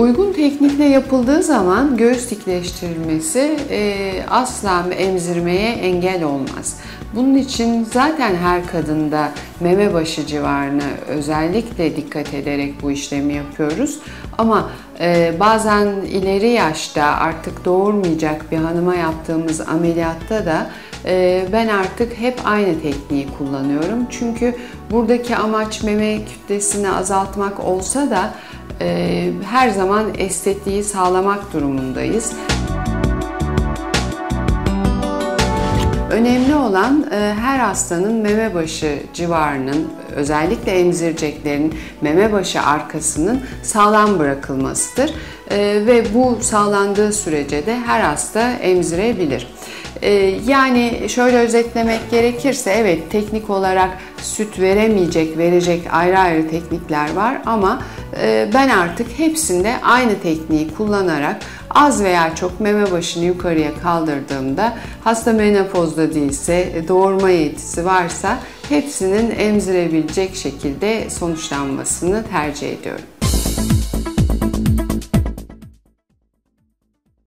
Uygun teknikle yapıldığı zaman göğüs dikleştirilmesi e, asla emzirmeye engel olmaz. Bunun için zaten her kadında meme başı civarına özellikle dikkat ederek bu işlemi yapıyoruz. Ama e, bazen ileri yaşta artık doğurmayacak bir hanıma yaptığımız ameliyatta da e, ben artık hep aynı tekniği kullanıyorum. Çünkü buradaki amaç meme kütlesini azaltmak olsa da her zaman estetiği sağlamak durumundayız. Önemli olan e, her hastanın meme başı civarının özellikle emzireceklerin meme başı arkasının sağlam bırakılmasıdır. E, ve bu sağlandığı sürece de her hasta emzirebilir. E, yani şöyle özetlemek gerekirse evet teknik olarak süt veremeyecek, verecek ayrı ayrı teknikler var ama ben artık hepsinde aynı tekniği kullanarak az veya çok meme başını yukarıya kaldırdığımda hasta menopozda değilse, doğurma yetisi varsa hepsinin emzirebilecek şekilde sonuçlanmasını tercih ediyorum.